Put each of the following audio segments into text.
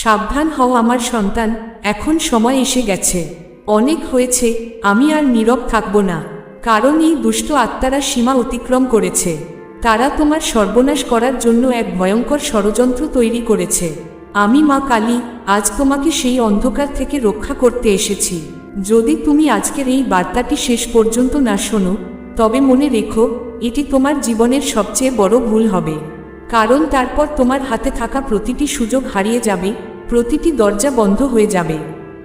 সাবধান হও আমার সন্তান, এখন সময় এসে গেছে। অনেক হয়েছে, আমি আর নীরব থাকব না। কারণ এই দুষ্ট আত্মারা সীমা অতিক্রম করেছে। তারা তোমার সর্বনাশ করার জন্য এক ভয়ঙ্কর ষড়যন্ত্র তৈরি করেছে। আমি মা কালী, আজ তোমাকে সেই অন্ধকার থেকে রক্ষা করতে এসেছি। যদি তুমি আজকের এই বার্তাটি শেষ পর্যন্ত না শোনো, তবে মনে রেখো, এটি তোমার জীবনের সবচেয়ে বড় ভুল হবে। কারণ তারপর তোমার হাতে থাকা প্রতিটি সুযোগ হারিয়ে যাবে প্রতিটি দরজা বন্ধ হয়ে যাবে।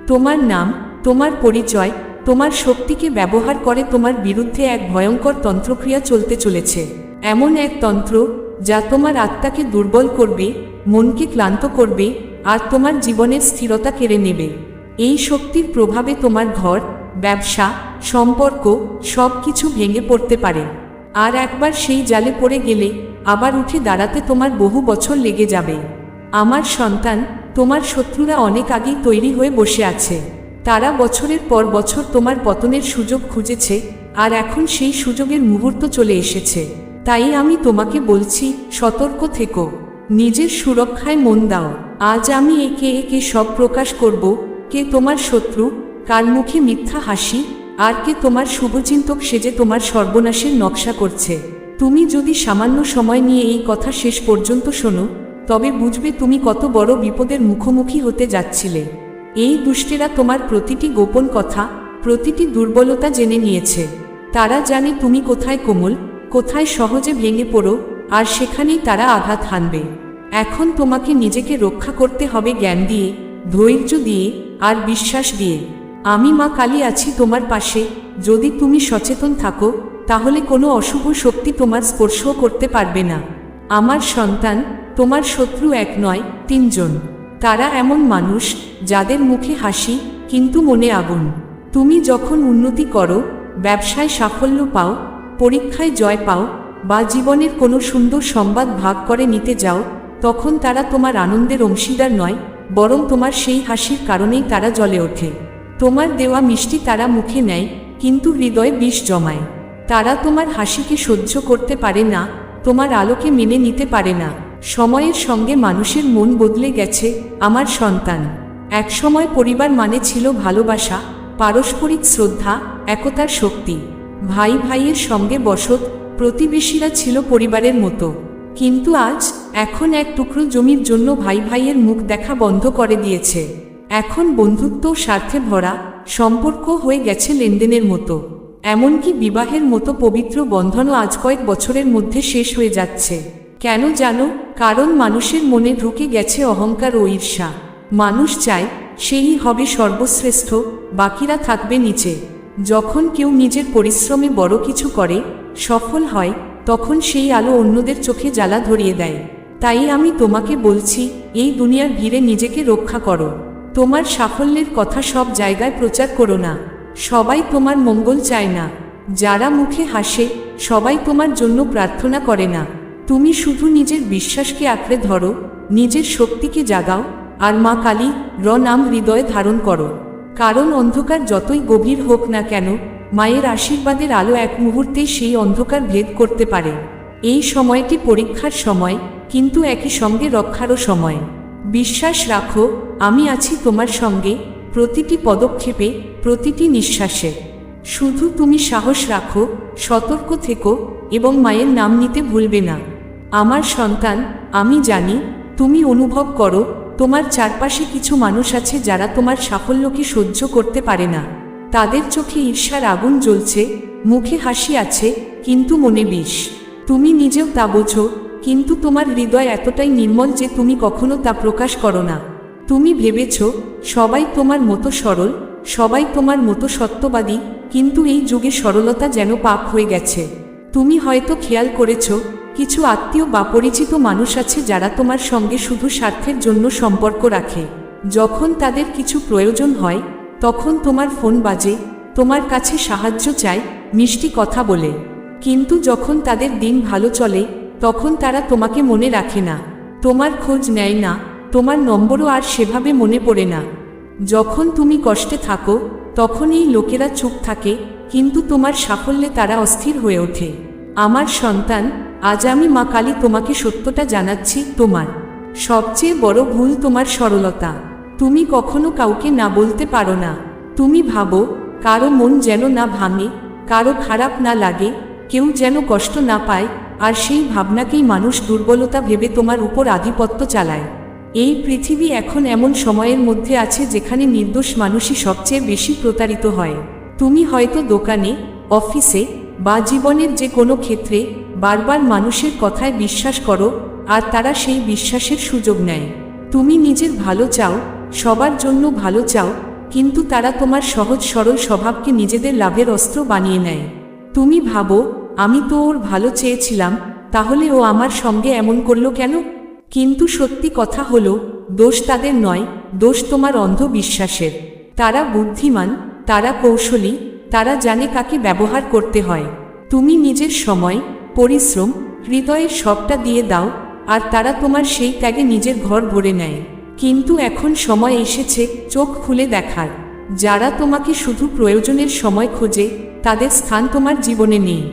তোমার নাম, তোমার পরিচয়, তোমার শক্তিকে ব্যবহার করে তোমার বিরুদ্ধে এক ভয়ঙ্কর তন্ত্রক্রিয়া চলতে চলেছে। এমন এক তন্ত্র, যা তোমার আত্মাকে দুর্বল করবে, মনকে ক্লান্ত করবে, আর তোমার জীবনের স্থিরতা কেড়ে নেবে। এই শক্তির প্রভাবে তোমার ঘর, ব্যবসা, সম্পর্ক সব কিছু ভেঙে পড়তে পারে। আর একবার সেই জালে পড়ে গেলে, আবার উঠে দাঁড়াতে তোমার বহু বছর লেগে যাবে। আমার সন্তান তোমার শত্রুরা অনেক আগেই তৈরি হয়ে বসে আছে। তারা বছরের পর বছর তোমার পতনের সুযোগ খুঁজেছে, আর এখন সেই সুযোগের মুহূর্ত চলে এসেছে। তাই আমি তোমাকে বলছি, সতর্ক থেকো। নিজের সুরক্ষায় মন দাও। আজ আমি একে একে সব প্রকাশ করব, কে তোমার শত্রু, কার মুখে মিথ্যা হাসি, আর কে তোমার শুভচিন্তক সেজে তোমার সর্বনাশের নকশা করছে। তুমি যদি সামান্য সময় নিয়ে এই কথা শেষ পর্যন্ত শোনো তবে বুঝবে তুমি কত বড় বিপদের মুখোমুখি হতে যাচ্ছিলে। এই দুষ্টেরা তোমার প্রতিটি গোপন কথা, প্রতিটি দুর্বলতা জেনে নিয়েছে। তারা জানে তুমি কোথায় কোমল, কোথায় সহজে ভেঙে পড়ো, আর সেখানেই তারা আঘাত হানবে। এখন তোমাকে নিজেকে রক্ষা করতে হবে জ্ঞান দিয়ে, ধৈর্য দিয়ে, আর বিশ্বাস দিয়ে। আমি মা কালী আছি তোমার পাশে, যদি তুমি সচেতন থাকো, তাহলে কোনো অশুভ শক্তি তোমার স্পর্শও করতে পারবে না। আমার সন্তান তোমার শত্রু এক নয়, তিনজন। তারা এমন মানুষ, যাদের মুখে হাসি, কিন্তু মনে আগুন। তুমি যখন উন্নতি করো, ব্যবসায় সাফল্য পাও, পরীক্ষায় জয় পাও, বা জীবনের কোনো সুন্দর সংবাদ ভাগ করে নিতে যাও, তখন তারা তোমার আনন্দের অংশীদার নয়, বরং তোমার সেই হাসির কারণেই তারা জ্বলে ওঠে। তোমার দেওয়া মিষ্টি তারা মুখে নেয়, কিন্তু হৃদয়ে বিষ জমায়। তারা তোমার হাসিকে সহ্য করতে পারে না, তোমার আলোকে মেনে নিতে পারে না। সময়ের সঙ্গে মানুষের মন বদলে গেছে আমার সন্তান। একসময় পরিবার মানে ছিল ভালোবাসা, পারস্পরিক শ্রদ্ধা, একতার শক্তি। ভাই ভাইয়ের সঙ্গে বসত প্রতিবেশীরা ছিল পরিবারের মতো। কিন্তু আজ এখন এক টুকরো জমির জন্য ভাই ভাইয়ের মুখ দেখা বন্ধ করে দিয়েছে। এখন বন্ধুত্ব স্বার্থে ভরা, সম্পর্ক হয়ে গেছে লেনদেনের মতো। এমনকি বিবাহের মতো পবিত্র বন্ধনও আজ কয়েক বছরের মধ্যে শেষ হয়ে যাচ্ছে। কেন জানো? কারণ মানুষের মনে ঢুকে গেছে অহংকার ও ঈর্ষা। মানুষ চায়, সেই হবে সর্বশ্রেষ্ঠ, বাকিরা থাকবে নিচে। যখন কেউ নিজের পরিশ্রমে বড় কিছু করে, সফল হয়, তখন সেই আলো অন্যদের চোখে জ্বালা ধরিয়ে দেয়। তাই আমি তোমাকে বলছি, এই দুনিয়ার ভিড়ে নিজেকে রক্ষা করো। তোমার সাফল্যের কথা সব জায়গায় প্রচার করো না। সবাই তোমার মঙ্গল চায় না। যারা মুখে হাসে, সবাই তোমার জন্য প্রার্থনা করে না। তুমি শুধু নিজের বিশ্বাসকে আঁকড়ে ধরো, নিজের শক্তিকে জাগাও, আর মা কালী র নাম হৃদয়ে ধারণ করো। কারণ অন্ধকার যতই গভীর হোক না কেন, মায়ের আশীর্বাদের আলো এক মুহূর্তেই সেই অন্ধকার ভেদ করতে পারে। এই সময়টি পরীক্ষার সময়, কিন্তু একই সঙ্গে রক্ষারও সময়। বিশ্বাস রাখো, আমি আছি তোমার সঙ্গে, প্রতিটি পদক্ষেপে, প্রতিটি নিঃশ্বাসে। শুধু তুমি সাহস রাখো, সতর্ক থেকো, এবং মায়ের নাম নিতে ভুলবে না। আমার সন্তান, আমি জানি, তুমি অনুভব করো, তোমার চারপাশে কিছু মানুষ আছে যারা তোমার সাফল্যকে সহ্য করতে পারে না। তাদের চোখে ঈর্ষার আগুন জ্বলছে, মুখে হাসি আছে, কিন্তু মনে বিষ। তুমি নিজেও তা বোঝো, কিন্তু তোমার হৃদয় এতটাই নির্মল যে তুমি কখনো তা প্রকাশ করো না। তুমি ভেবেছ, সবাই তোমার মতো সরল, সবাই তোমার মতো সত্যবাদী, কিন্তু এই যুগে সরলতা যেন পাপ হয়ে গেছে। তুমি হয়তো খেয়াল করেছ কিছু আত্মীয় বা পরিচিত মানুষ আছে যারা তোমার সঙ্গে শুধু স্বার্থের জন্য সম্পর্ক রাখে। যখন তাদের কিছু প্রয়োজন হয়, তখন তোমার ফোন বাজে, তোমার কাছে সাহায্য চায়, মিষ্টি কথা বলে। কিন্তু যখন তাদের দিন ভালো চলে, তখন তারা তোমাকে মনে রাখে না। তোমার খোঁজ নেয় না, তোমার নম্বরও আর সেভাবে মনে পড়ে না। যখন তুমি কষ্টে থাকো তখন এই লোকেরা চুপ থাকে, কিন্তু তোমার সাফল্যে তারা অস্থির হয়ে ওঠে। আমার সন্তান আজ আমি মা কালী তোমাকে সত্যটা জানাচ্ছি তোমার। সবচেয়ে বড় ভুল তোমার সরলতা। তুমি কখনো কাউকে না বলতে পারো না। তুমি ভাবো, কারও মন যেন না ভাঙে, কারও খারাপ না লাগে, কেউ যেন কষ্ট না পায়, আর সেই ভাবনাকেই মানুষ দুর্বলতা ভেবে তোমার উপর আধিপত্য চালায়। এই পৃথিবী এখন এমন সময়ের মধ্যে আছে যেখানে নির্দোষ মানুষই সবচেয়ে বেশি প্রতারিত হয়। তুমি হয়তো দোকানে, অফিসে বা জীবনের যে কোনো ক্ষেত্রে বারবার মানুষের কথায় বিশ্বাস করো, আর তারা সেই বিশ্বাসের সুযোগ নেয়। তুমি নিজের ভালো চাও, সবার জন্য ভালো চাও, কিন্তু তারা তোমার সহজ সরল স্বভাবকে নিজেদের লাভের অস্ত্র বানিয়ে নেয়। তুমি ভাবো, আমি তো ওর ভালো চেয়েছিলাম, তাহলে ও আমার সঙ্গে এমন করল কেন? কিন্তু সত্যি কথা হলো, দোষ তাদের নয়, দোষ তোমার অন্ধবিশ্বাসের। তারা বুদ্ধিমান, তারা কৌশলী, তারা জানে কাকে ব্যবহার করতে হয়। তুমি নিজের সময় পরিশ্রম, হৃদয়ের সবটা দিয়ে দাও, আর তারা তোমার সেই ত্যাগে নিজের ঘর ভরে নেয়। কিন্তু এখন সময় এসেছে চোখ খুলে দেখার। যারা তোমাকে শুধু প্রয়োজনের সময় খোঁজে, তাদের স্থান তোমার জীবনে নেই।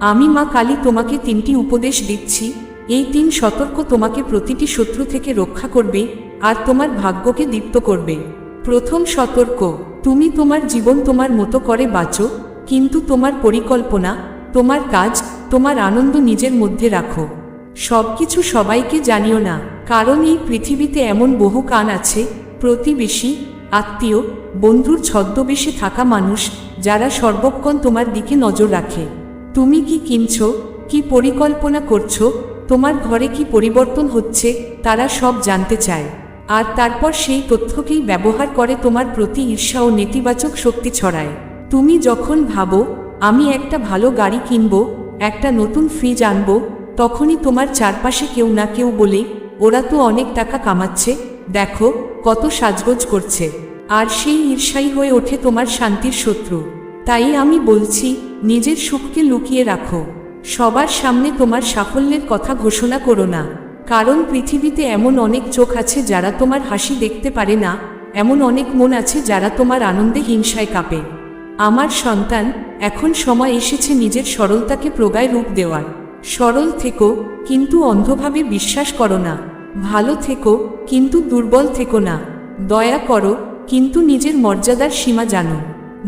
আমি মা কালী তোমাকে তিনটি উপদেশ দিচ্ছি। এই তিন সতর্ক তোমাকে প্রতিটি শত্রু থেকে রক্ষা করবে, আর তোমার ভাগ্যকে দীপ্ত করবে। প্রথম সতর্ক, তুমি তোমার জীবন তোমার মতো করে বাঁচো, কিন্তু তোমার পরিকল্পনা, তোমার কাজ তোমার আনন্দ নিজের মধ্যে রাখো। সবকিছু সবাইকে জানিও না, কারণ এই পৃথিবীতে এমন বহু কান আছে, প্রতিবেশী, আত্মীয়, বন্ধুর ছদ্মবেশে থাকা মানুষ, যারা সর্বক্ষণ তোমার দিকে নজর রাখে। তুমি কি কিনছো, কি পরিকল্পনা করছ, তোমার ঘরে কি পরিবর্তন হচ্ছে, তারা সব জানতে চায়। আর তারপর সেই তথ্যকেই ব্যবহার করে তোমার প্রতি ঈর্ষা ও নেতিবাচক শক্তি ছড়ায়। তুমি যখন ভাবো, আমি একটা ভালো গাড়ি কিনব একটা নতুন ফ্রিজ আনব, তখনই তোমার চারপাশে কেউ না কেউ বলে, ওরা তো অনেক টাকা কামাচ্ছে, দেখো কত সাজগোজ করছে। আর সেই ঈর্ষাই হয়ে ওঠে তোমার শান্তির শত্রু। তাই আমি বলছি, নিজের সুখকে লুকিয়ে রাখো। সবার সামনে তোমার সাফল্যের কথা ঘোষণা করো না। কারণ পৃথিবীতে এমন অনেক চোখ আছে যারা তোমার হাসি দেখতে পারে না, এমন অনেক মন আছে যারা তোমার আনন্দে হিংসায় কাঁপে। আমার সন্তান এখন সময় এসেছে নিজের সরলতাকে প্রগায় রূপ দেওয়ার। সরল থেকো, কিন্তু অন্ধভাবে বিশ্বাস করো না। ভালো থেকো, কিন্তু দুর্বল থেকো না। দয়া করো, কিন্তু নিজের মর্যাদার সীমা জানো।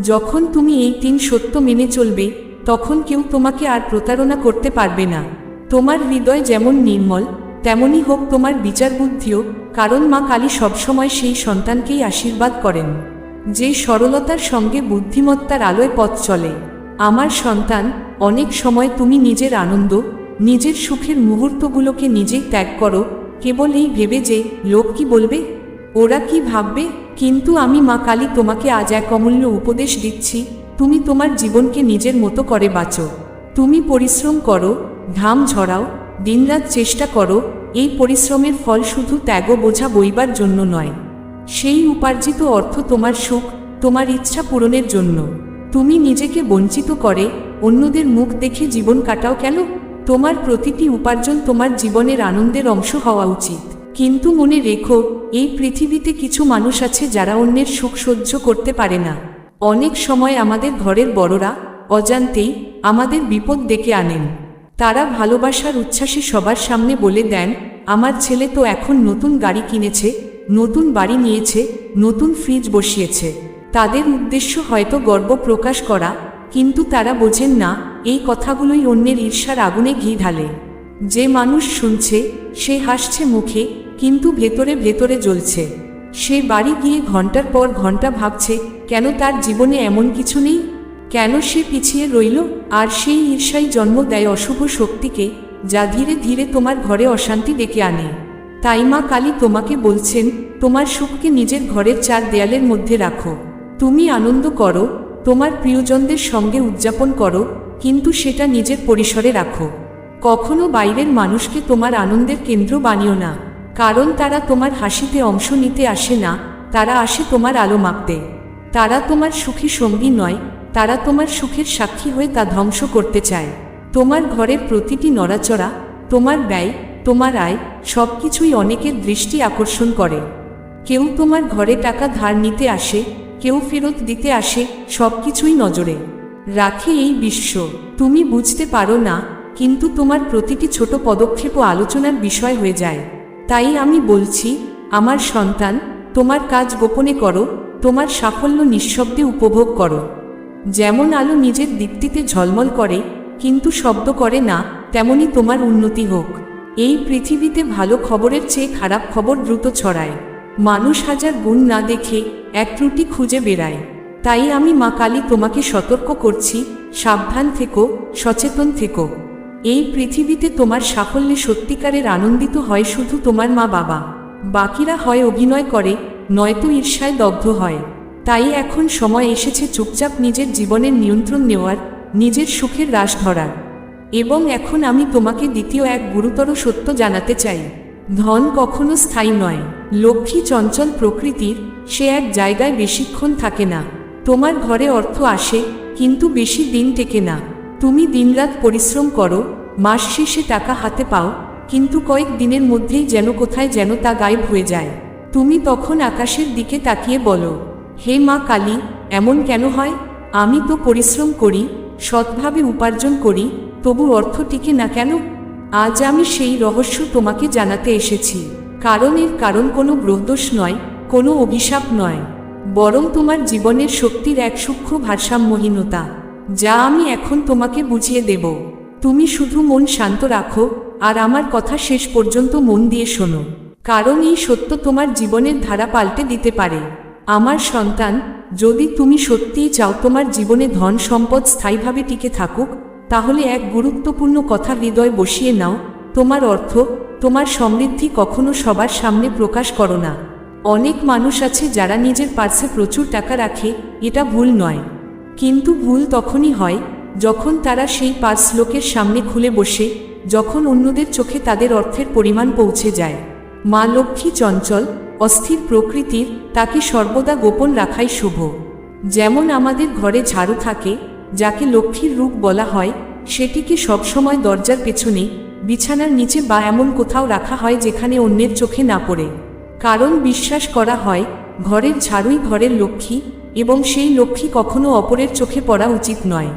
যখন তুমি এই তিন সত্য মেনে চলবে, তখন কেউ তোমাকে আর প্রতারণা করতে পারবে না। তোমার হৃদয় যেমন নির্মল তেমনই হোক তোমার বিচার বুদ্ধিও কারণ মা কালী সবসময় সেই সন্তানকেই আশীর্বাদ করেন। যে সরলতার সঙ্গে বুদ্ধিমত্তার আলোয় পথ চলে। আমার সন্তান, অনেক সময় তুমি নিজের আনন্দ, নিজের সুখের মুহূর্তগুলোকে নিজেই ত্যাগ করো, কেবল এই ভেবে যে লোক কি বলবে? ওরা কি ভাববে? কিন্তু আমি মা কালী তোমাকে আজ এক অমূল্য উপদেশ দিচ্ছি, তুমি তোমার জীবনকে নিজের মতো করে বাঁচো। তুমি পরিশ্রম করো, ঘাম ঝরাও, দিনরাত চেষ্টা করো, এই পরিশ্রমের ফল শুধু ত্যাগ বোঝা বইবার জন্য নয়। সেই উপার্জিত অর্থ তোমার সুখ, তোমার ইচ্ছা পূরণের জন্য। তুমি নিজেকে বঞ্চিত করে, অন্যদের মুখ দেখে জীবন কাটাও কেন? তোমার প্রতিটি উপার্জন তোমার জীবনের আনন্দের অংশ হওয়া উচিত। কিন্তু মনে রেখো, এই পৃথিবীতে কিছু মানুষ আছে যারা অন্যের সুখ সহ্য করতে পারে না। অনেক সময় আমাদের ঘরের বড়রা অজান্তেই আমাদের বিপদ ডেকে আনেন। তারা ভালোবাসার উচ্ছ্বাসে সবার সামনে বলে দেন, আমার ছেলে তো এখন নতুন গাড়ি কিনেছে নতুন বাড়ি নিয়েছে, নতুন ফ্রিজ বসিয়েছে। তাদের উদ্দেশ্য হয়তো গর্ব প্রকাশ করা, কিন্তু তারা বোঝেন না, এই কথাগুলোই অন্যের ঈর্ষার আগুনে ঘি ঢালে। যে মানুষ শুনছে, সে হাসছে মুখে, কিন্তু ভেতরে ভেতরে জ্বলছে। সে বাড়ি গিয়ে ঘণ্টার পর ঘণ্টা ভাবছে, কেন তার জীবনে এমন কিছু নেই? কেন সে পিছিয়ে রইল? আর সেই ঈর্ষাই জন্ম দেয় অশুভ শক্তিকে, যা ধীরে ধীরে তোমার ঘরে অশান্তি ডেকে আনে। তাই মা কালী তোমাকে বলছেন, তোমার সুখকে নিজের ঘরের চার দেয়ালের মধ্যে রাখো। তুমি আনন্দ করো, তোমার প্রিয়জনদের সঙ্গে উদযাপন করো, কিন্তু সেটা নিজের পরিসরে রাখো। কখনো বাইরের মানুষকে তোমার আনন্দের কেন্দ্র বানিও না, কারণ তারা তোমার হাসিতে অংশ নিতে আসে না, তারা আসে তোমার আলো মাপতে। তারা তোমার সুখী সঙ্গী নয়, তারা তোমার সুখের সাক্ষী হয়ে তা ধ্বংস করতে চায়। তোমার ঘরের প্রতিটি নড়াচড়া, তোমার ব্যয় তোমার আয় সব কিছুই অনেকের দৃষ্টি আকর্ষণ করে। কেউ তোমার ঘরে টাকা ধার নিতে আসে, কেউ ফেরত দিতে আসে সব কিছুই নজরে। রাখে এই বিশ্ব। তুমি বুঝতে পারো না, কিন্তু তোমার প্রতিটি ছোট পদক্ষেপও আলোচনার বিষয় হয়ে যায়। তাই আমি বলছি, আমার সন্তান, তোমার কাজ গোপনে করো, তোমার সাফল্য নিঃশব্দে উপভোগ করো। যেমন আলো নিজের দীপ্তিতে ঝলমল করে, কিন্তু শব্দ করে না, তেমনি তোমার উন্নতি হোক। এই পৃথিবীতে ভালো খবরের চেয়ে খারাপ খবর দ্রুত ছড়ায়। মানুষ হাজার গুণ না দেখে এক ত্রুটি খুঁজে বেড়ায়। তাই আমি মা কালী তোমাকে সতর্ক করছি, সাবধান থেকো, সচেতন থেকো। এই পৃথিবীতে তোমার সাফল্যে সত্যিকারের আনন্দিত হয় শুধু তোমার মা বাবা। বাকিরা হয় অভিনয় করে, নয়তো ঈর্ষায় দগ্ধ হয়। তাই এখন সময় এসেছে চুপচাপ নিজের জীবনের নিয়ন্ত্রণ নেওয়ার, নিজের সুখের রাশ ধরার। এবং এখন আমি তোমাকে দ্বিতীয় এক গুরুতর সত্য জানাতে চাই। ধন কখনো স্থায়ী নয়। লক্ষ্মী চঞ্চল প্রকৃতির সে এক জায়গায় বেশিক্ষণ থাকে না। তোমার ঘরে অর্থ আসে, কিন্তু বেশি দিন টেকে না। তুমি দিনরাত পরিশ্রম করো, মাস শেষে টাকা হাতে পাও, কিন্তু কয়েক দিনের মধ্যেই যেন কোথায় যেন তা গায়েব হয়ে যায়। তুমি তখন আকাশের দিকে তাকিয়ে বলো, হে মা কালী, এমন কেন হয়? আমি তো পরিশ্রম করি, সৎভাবে উপার্জন করি তবু অর্থ টিকে না কেন? আজ আমি সেই রহস্য তোমাকে জানাতে এসেছি। কারণ এর কারণ কোনো গ্রহদোষ নয়, কোনো অভিশাপ নয়। বরং তোমার জীবনের শক্তির এক সূক্ষ্ম ভারসাম্যহীনতা, যা আমি এখন তোমাকে বুঝিয়ে দেব। তুমি শুধু মন শান্ত রাখো, আর আমার কথা শেষ পর্যন্ত মন দিয়ে শোনো। কারণ এই সত্য তোমার জীবনের ধারা পাল্টে দিতে পারে। আমার সন্তান, যদি তুমি সত্যিই চাও তোমার জীবনে ধন সম্পদ স্থায়ীভাবে টিকে থাকুক তাহলে এক গুরুত্বপূর্ণ কথা হৃদয় বসিয়ে নাও। তোমার অর্থ, তোমার সমৃদ্ধি কখনো সবার সামনে প্রকাশ করো না। অনেক মানুষ আছে যারা নিজের পার্সে প্রচুর টাকা রাখে, এটা ভুল নয়। কিন্তু ভুল তখনই হয় যখন তারা সেই পার্স লোকের সামনে খুলে বসে, যখন অন্যদের চোখে তাদের অর্থের পরিমাণ পৌঁছে যায়। মা লক্ষ্মী চঞ্চল, অস্থির প্রকৃতির, তাকে সর্বদা গোপন রাখাই শুভ। যেমন আমাদের ঘরে ঝাড়ু থাকে যাকে লক্ষ্মীর রূপ বলা হয়, সেটিকে সবসময় দরজার পেছনে, বিছানার নিচে বা এমন কোথাও রাখা হয় যেখানে অন্যের চোখে না পড়ে। কারণ বিশ্বাস করা হয়, ঘরের ঝাড়ুই ঘরের লক্ষ্মী, এবং সেই লক্ষ্মী কখনো অপরের চোখে পড়া উচিত নয়।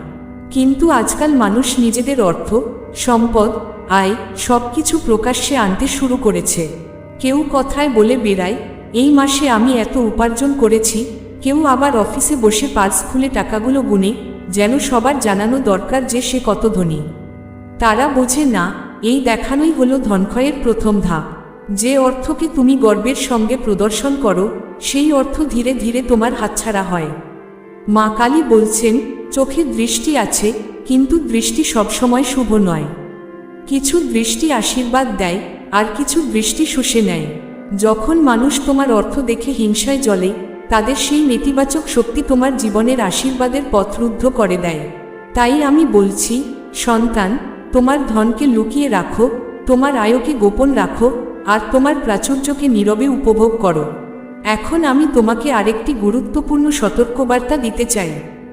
কিন্তু আজকাল মানুষ নিজেদের অর্থ, সম্পদ, আয় সব কিছু প্রকাশ্যে আনতে শুরু করেছে। কেউ কথায় বলে বেড়ায়, এই মাসে আমি এত উপার্জন করেছি, কেউ আবার অফিসে বসে পার্স খুলে টাকাগুলো গুনে যেন সবার জানানো দরকার যে সে কত ধনী। তারা বোঝে না, এই দেখানোই হলো ধনক্ষয়ের প্রথম ধাপ। যে অর্থকে তুমি গর্বের সঙ্গে প্রদর্শন করো, সেই অর্থ ধীরে ধীরে তোমার হাতছাড়া হয়। মা কালী বলছেন, চোখে দৃষ্টি আছে, কিন্তু দৃষ্টি সবসময় শুভ নয়। কিছু দৃষ্টি আশীর্বাদ দেয়, আর কিছু দৃষ্টি শুষে নেয়। যখন মানুষ তোমার অর্থ দেখে হিংসায় জ্বলে তাদের সেই নেতিবাচক শক্তি তোমার জীবনের আশীর্বাদের পথ রুদ্ধ করে দেয়। তাই আমি বলছি, সন্তান, তোমার ধনকে লুকিয়ে রাখো, তোমার আয়কে গোপন রাখো, আর তোমার প্রাচুর্যকে নীরবে উপভোগ করো। এখন আমি তোমাকে আরেকটি গুরুত্বপূর্ণ সতর্কবার্তা দিতে চাই।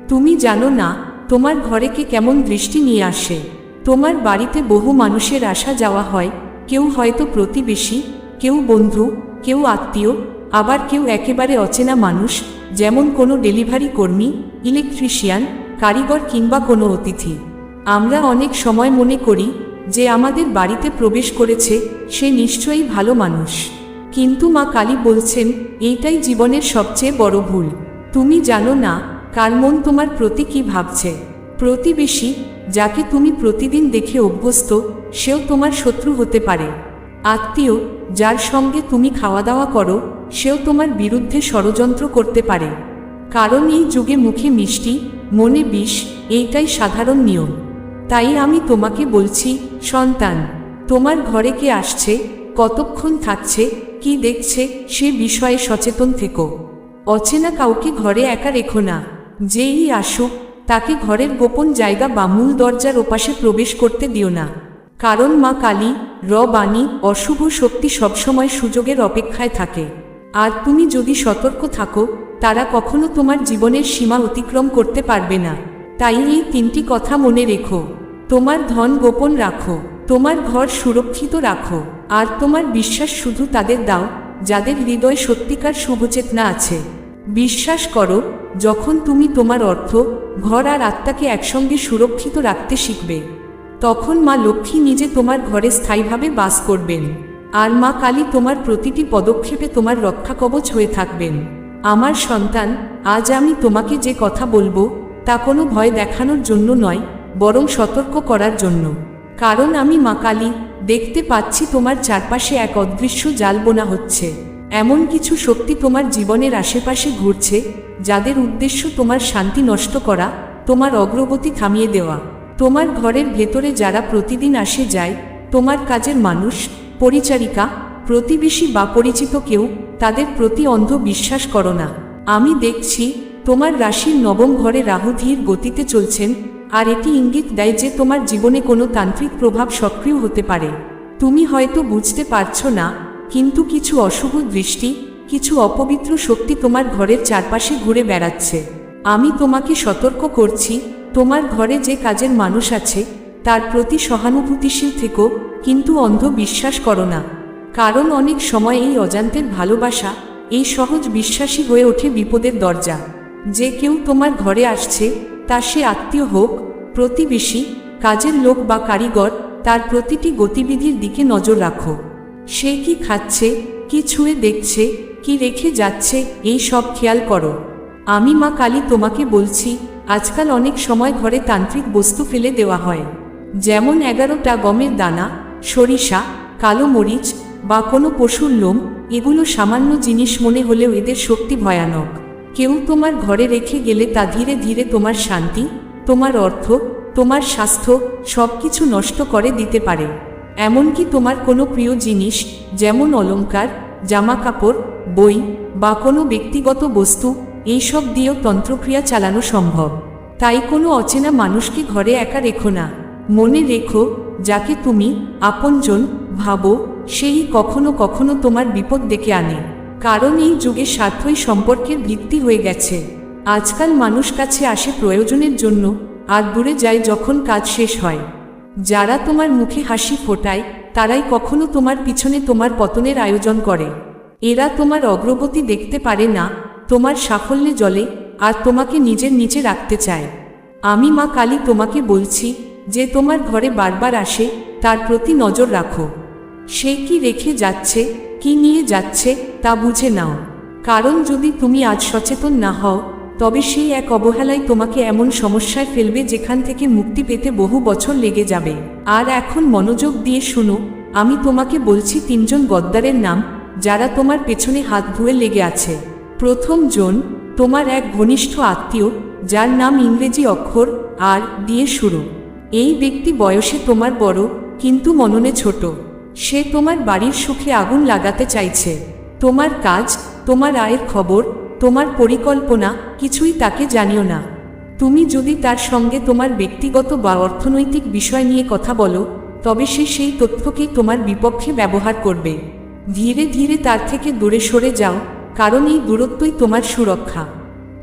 তুমি জানো না, তোমার ঘরে কে কেমন দৃষ্টি নিয়ে আসে। তোমার বাড়িতে বহু মানুষের আসা যাওয়া হয়, কেউ হয়তো প্রতিবেশী, কেউ বন্ধু, কেউ আত্মীয় আবার কেউ একেবারে অচেনা মানুষ, যেমন কোনো ডেলিভারি কর্মী, ইলেকট্রিশিয়ান, কারিগর কিংবা কোনো অতিথি। আমরা অনেক সময় মনে করি যে আমাদের বাড়িতে প্রবেশ করেছে, সে নিশ্চয়ই ভালো মানুষ। কিন্তু মা কালী বলছেন, এইটাই জীবনের সবচেয়ে বড় ভুল। তুমি জানো না, কার মন তোমার প্রতি কি ভাবছে। প্রতিবেশী, যাকে তুমি প্রতিদিন দেখে অভ্যস্ত, সেও তোমার শত্রু হতে পারে। আত্মীয়, যার সঙ্গে তুমি খাওয়া দাওয়া করো, সেও তোমার বিরুদ্ধে ষড়যন্ত্র করতে পারে। কারণ এই যুগে মুখে মিষ্টি, মনে বিষ, এইটাই সাধারণ নিয়ম। তাই আমি তোমাকে বলছি, সন্তান, তোমার ঘরে কে আসছে, কতক্ষণ থাকছে, কি দেখছে, সে বিষয়ে সচেতন থেকো। অচেনা কাউকে ঘরে একা রেখো না। যেই আসুক, তাকে ঘরের গোপন জায়গা বা মূল দরজার ওপাশে প্রবেশ করতে দিও না। কারণ মা কালী র বাণী অশুভ শক্তি সবসময় সুযোগের অপেক্ষায় থাকে। আর তুমি যদি সতর্ক থাকো, তারা কখনো তোমার জীবনের সীমা অতিক্রম করতে পারবে না। তাই এই তিনটি কথা মনে রেখো। তোমার ধন গোপন রাখো, তোমার ঘর সুরক্ষিত রাখো, আর তোমার বিশ্বাস শুধু তাদের দাও, যাদের হৃদয় সত্যিকার শুভচেতনা আছে। বিশ্বাস করো, যখন তুমি তোমার অর্থ, ঘর আর আত্মাকে একসঙ্গে সুরক্ষিত রাখতে শিখবে। তখন মা লক্ষ্মী নিজে তোমার ঘরে স্থায়ীভাবে বাস করবেন। আর মা কালী তোমার প্রতিটি পদক্ষেপে তোমার রক্ষা কবচ হয়ে থাকবেন। আমার সন্তান, আজ আমি তোমাকে যে কথা বলব, তা কোনো ভয় দেখানোর জন্য নয়, বরং সতর্ক করার জন্য। কারণ আমি মা কালী, দেখতে পাচ্ছি তোমার চারপাশে এক অদৃশ্য জাল বোনা হচ্ছে। এমন কিছু শক্তি তোমার জীবনের আশেপাশে ঘুরছে, যাদের উদ্দেশ্য তোমার শান্তি নষ্ট করা, তোমার অগ্রগতি থামিয়ে দেওয়া। তোমার ঘরের ভেতরে যারা প্রতিদিন আসে যায়, তোমার কাজের মানুষ, পরিচারিকা, প্রতিবেশী বা পরিচিত কেউ, তাদের প্রতি অন্ধ বিশ্বাস করো না। আমি দেখছি, তোমার রাশির নবম ঘরে রাহু ধীর গতিতে চলছেন, আর এটি ইঙ্গিত দেয় যে তোমার জীবনে কোনো তান্ত্রিক প্রভাব সক্রিয় হতে পারে। তুমি হয়তো বুঝতে পারছ না, কিন্তু কিছু অশুভ দৃষ্টি, কিছু অপবিত্র শক্তি তোমার ঘরের চারপাশে ঘুরে বেড়াচ্ছে। আমি তোমাকে সতর্ক করছি তোমার ঘরে যে কাজের মানুষ আছে, তার প্রতি সহানুভূতিশীল থেকো, কিন্তু অন্ধ বিশ্বাস করো না। কারণ অনেক সময় এই অজান্তের ভালোবাসা, এই সহজ বিশ্বাসী হয়ে ওঠে বিপদের দরজা। যে কেউ তোমার ঘরে আসছে, তা সে আত্মীয় হোক, প্রতিবেশী, কাজের লোক বা কারিগর, তার প্রতিটি গতিবিধির দিকে নজর রাখো। সে কি খাচ্ছে, কি ছুঁয়ে দেখছে, কি রেখে যাচ্ছে, এই সব খেয়াল করো। আমি মা কালী তোমাকে বলছি আজকাল অনেক সময় ঘরে তান্ত্রিক বস্তু ফেলে দেওয়া হয়। যেমন এগারোটা গমের দানা, সরিষা, কালো মরিচ বা কোনো পশুর লোম, এগুলো সামান্য জিনিস মনে হলেও এদের শক্তি ভয়ানক। কেউ তোমার ঘরে রেখে গেলে তা ধীরে ধীরে তোমার শান্তি, তোমার অর্থ, তোমার স্বাস্থ্য সব কিছু নষ্ট করে দিতে পারে। এমনকি তোমার কোনো প্রিয় জিনিস, যেমন অলংকার জামা কাপড় বই বা কোনো ব্যক্তিগত বস্তু এইসব দিয়েও তন্ত্রক্রিয়া চালানো সম্ভব। তাই কোনো অচেনা মানুষকে ঘরে একা রেখো না। মনে রেখো, যাকে তুমি আপনজন ভাবো, সেই কখনো কখনো তোমার বিপদ ডেকে আনে। কারণ এই যুগে স্বার্থই সম্পর্কের ভিত্তি হয়ে গেছে। আজকাল মানুষ কাছে আসে প্রয়োজনের জন্য, আর দূরে যায় যখন কাজ শেষ হয়। যারা তোমার মুখে হাসি ফোটায়, তারাই কখনো তোমার পিছনে তোমার পতনের আয়োজন করে। এরা তোমার অগ্রগতি দেখতে পারে না তোমার সাফল্যে জলে আর তোমাকে নিজের নিচে রাখতে চায়। আমি মা কালী তোমাকে বলছি যে তোমার ঘরে বারবার আসে, তার প্রতি নজর রাখো। সে কি রেখে যাচ্ছে, কি নিয়ে যাচ্ছে তা বুঝে নাও। কারণ যদি তুমি আজ সচেতন না হও, তবে সেই এক অবহেলায় তোমাকে এমন সমস্যায় ফেলবে যেখান থেকে মুক্তি পেতে বহু বছর লেগে যাবে। আর এখন মনোযোগ দিয়ে শুনো, আমি তোমাকে বলছি তিনজন গদ্দারের নাম, যারা তোমার পেছনে হাত ধুয়ে লেগে আছে। প্রথম জন তোমার এক ঘনিষ্ঠ আত্মীয়, যার নাম ইংরেজি অক্ষর আর দিয়ে শুরু। এই ব্যক্তি বয়সে তোমার বড়, কিন্তু মননে ছোট। সে তোমার বাড়ির সুখে আগুন লাগাতে চাইছে। তোমার কাজ, তোমার আয়ের খবর, তোমার পরিকল্পনা, কিছুই তাকে জানিও না। তুমি যদি তার সঙ্গে তোমার ব্যক্তিগত বা অর্থনৈতিক বিষয় নিয়ে কথা বলো, তবে সে সেই তথ্যকেই তোমার বিপক্ষে ব্যবহার করবে। ধীরে ধীরে তার থেকে দূরে সরে যাও কারণ এই দূরত্বই তোমার সুরক্ষা।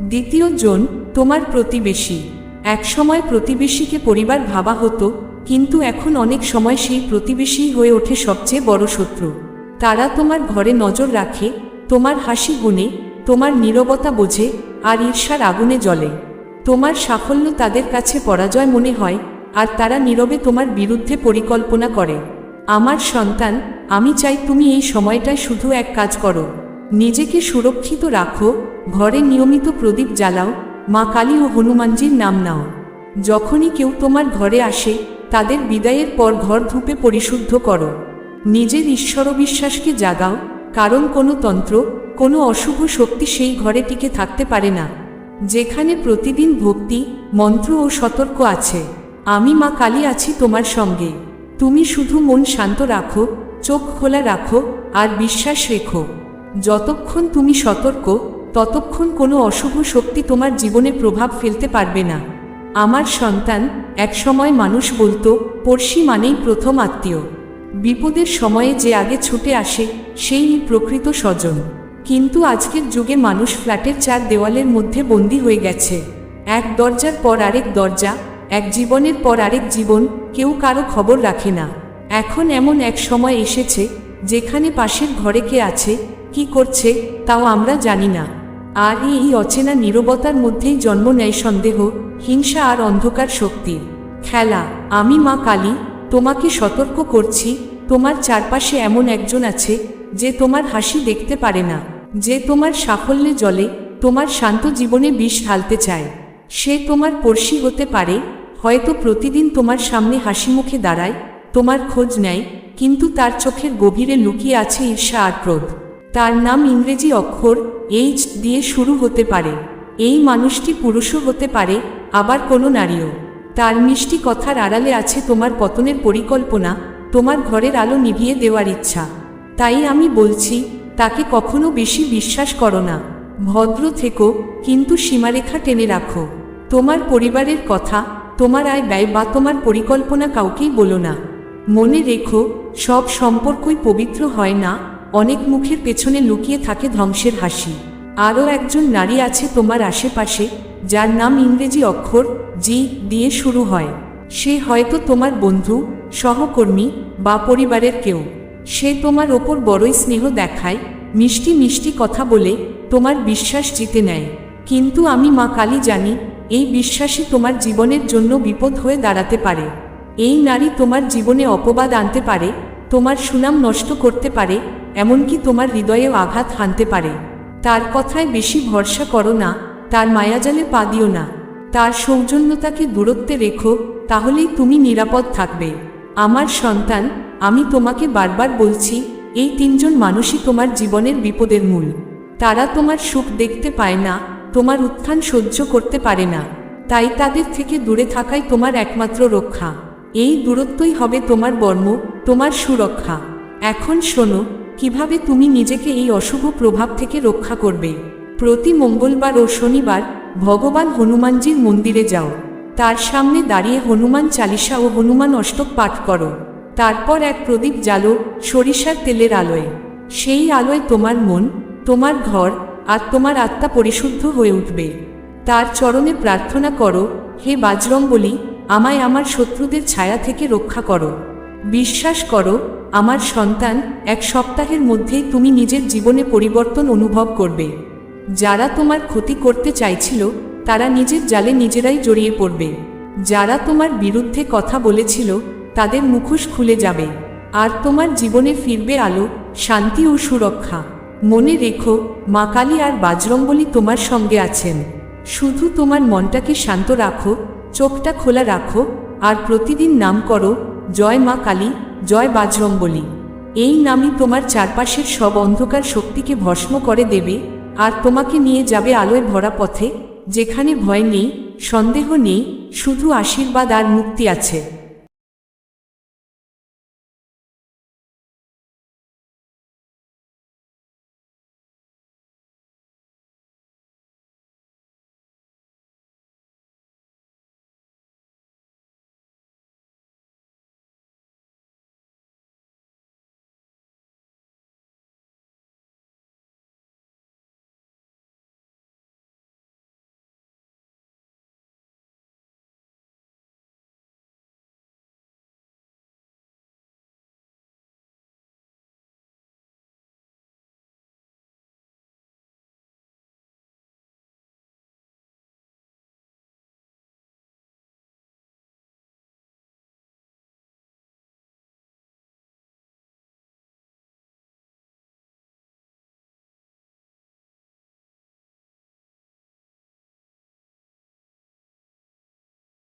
দ্বিতীয় জন, তোমার প্রতিবেশী। একসময় প্রতিবেশীকে পরিবার ভাবা হতো, কিন্তু এখন অনেক সময় সেই প্রতিবেশী হয়ে ওঠে সবচেয়ে বড় শত্রু। তারা তোমার ঘরে নজর রাখে, তোমার হাসি গুণে তোমার নীরবতা বোঝে, আর ঈর্ষার আগুনে জ্বলে। তোমার সাফল্য তাদের কাছে পরাজয় মনে হয়, আর তারা নীরবে তোমার বিরুদ্ধে পরিকল্পনা করে। আমার সন্তান, আমি চাই তুমি এই সময়টায় শুধু এক কাজ করো। নিজেকে সুরক্ষিত রাখো, ঘরে নিয়মিত প্রদীপ জ্বালাও, মা কালী ও হনুমানজির নাম নাও। যখনই কেউ তোমার ঘরে আসে, তাদের বিদায়ের পর ঘর ধূপে পরিশুদ্ধ করো। নিজের ঈশ্বর বিশ্বাসকে জাগাও, কারণ কোনো তন্ত্র, কোনো অশুভ শক্তি সেই ঘরে টিকে থাকতে পারে না। যেখানে প্রতিদিন ভক্তি, মন্ত্র ও সতর্ক আছে। আমি মা কালী আছি তোমার সঙ্গে। তুমি শুধু মন শান্ত রাখো, চোখ খোলা রাখো, আর বিশ্বাস রেখো। যতক্ষণ তুমি সতর্ক, ততক্ষণ কোনো অশুভ শক্তি তোমার জীবনে প্রভাব ফেলতে পারবে না। আমার সন্তান, একসময় মানুষ বলতো, পড়শি মানেই প্রথম আত্মীয়। বিপদের সময়ে যে আগে ছুটে আসে, সেই প্রকৃত স্বজন। কিন্তু আজকের যুগে মানুষ ফ্ল্যাটের চার দেওয়ালের মধ্যে বন্দি হয়ে গেছে। এক দরজার পর আরেক দরজা, এক জীবনের পর আরেক জীবন, কেউ কারও খবর রাখে না। এখন এমন এক সময় এসেছে, যেখানে পাশের ঘরে কে আছে কি করছে, তাও আমরা জানি না। আর এই অচেনা নীরবতার মধ্যেই জন্ম নেয় সন্দেহ, হিংসা আর অন্ধকার শক্তির খেলা, আমি মা কালী, তোমাকে সতর্ক করছি, তোমার চারপাশে এমন একজন আছে, যে তোমার হাসি দেখতে পারে না, যে তোমার সাফল্যে জলে তোমার শান্ত জীবনে বিষ ঢালতে চায়। সে তোমার পড়শি হতে পারে, হয়তো প্রতিদিন তোমার সামনে হাসি মুখে দাঁড়ায়, তোমার খোঁজ নেয়, কিন্তু তার চোখের গভীরে লুকিয়ে আছে ঈর্ষা আর ক্রোধ। তার নাম ইংরেজি অক্ষর এইচ দিয়ে শুরু হতে পারে। এই মানুষটি পুরুষও হতে পারে, আবার কোনো নারীও। তার মিষ্টি কথার আড়ালে আছে তোমার পতনের পরিকল্পনা, তোমার ঘরের আলো নিভিয়ে দেওয়ার ইচ্ছা। তাই আমি বলছি, তাকে কখনো বেশি বিশ্বাস করো না। ভদ্র থেকো, কিন্তু সীমারেখা টেনে রাখো। তোমার পরিবারের কথা, তোমার আয় ব্যয় বা তোমার পরিকল্পনা কাউকেই বলো না। মনে রেখো, সব সম্পর্কই পবিত্র হয় না অনেক মুখের পেছনে লুকিয়ে থাকে ধ্বংসের হাসি। আরও একজন নারী আছে তোমার আশেপাশে, যার নাম ইংরেজি অক্ষর জি দিয়ে শুরু হয়। সে হয়তো তোমার বন্ধু, সহকর্মী বা পরিবারের কেউ। সে তোমার ওপর বড়ই স্নেহ দেখায়, মিষ্টি মিষ্টি কথা বলে তোমার বিশ্বাস জিতে নেয়। কিন্তু আমি মা কালী জানি, এই বিশ্বাসই তোমার জীবনের জন্য বিপদ হয়ে দাঁড়াতে পারে। এই নারী তোমার জীবনে অপবাদ আনতে পারে তোমার সুনাম নষ্ট করতে পারে, এমনকি তোমার হৃদয়েও আঘাত হানতে পারে। তার কথায় বেশি ভরসা করো না, তার মায়াজালে পা দিও না। তার সৌজন্যতাকে দূরত্বে রেখো, তাহলেই তুমি নিরাপদ থাকবে। আমার সন্তান, আমি তোমাকে বারবার বলছি, এই তিনজন মানুষই তোমার জীবনের বিপদের মূল। তারা তোমার সুখ দেখতে পায় না, তোমার উত্থান সহ্য করতে পারে না। তাই তাদের থেকে দূরে থাকাই তোমার একমাত্র রক্ষা। এই দূরত্বই হবে তোমার বর্ম তোমার সুরক্ষা। এখন শোনো, কীভাবে তুমি নিজেকে এই অশুভ প্রভাব থেকে রক্ষা করবে। প্রতি মঙ্গলবার ও শনিবার ভগবান হনুমানজির মন্দিরে যাও। তার সামনে দাঁড়িয়ে হনুমান চালিসা ও হনুমান অষ্টক পাঠ করো। তারপর এক প্রদীপ জ্বালো সরিষার তেলের আলোয়। সেই আলোয় তোমার মন, তোমার ঘর আর তোমার আত্মা পরিশুদ্ধ হয়ে উঠবে। তার চরণে প্রার্থনা করো, হে বাজরঙ্গলি আমায় আমার শত্রুদের ছায়া থেকে রক্ষা করো। বিশ্বাস করো, আমার সন্তান এক সপ্তাহের মধ্যেই তুমি নিজের জীবনে পরিবর্তন অনুভব করবে। যারা তোমার ক্ষতি করতে চাইছিল, তারা নিজের জালে নিজেরাই জড়িয়ে পড়বে। যারা তোমার বিরুদ্ধে কথা বলেছিল, তাদের মুখোশ খুলে যাবে। আর তোমার জীবনে ফিরবে আলো, শান্তি ও সুরক্ষা। মনে রেখো, মা কালী আর বাজরঙ্গলি তোমার সঙ্গে আছেন। শুধু তোমার মনটাকে শান্ত রাখো, চোখটা খোলা রাখো, আর প্রতিদিন নাম করো জয় মা কালী, জয় বাজরম্বলী এই নামই তোমার চারপাশের সব অন্ধকার শক্তিকে ভস্ম করে দেবে, আর তোমাকে নিয়ে যাবে আলোয় ভরা পথে, যেখানে ভয় নেই, সন্দেহ নেই, শুধু আশীর্বাদ আর মুক্তি আছে।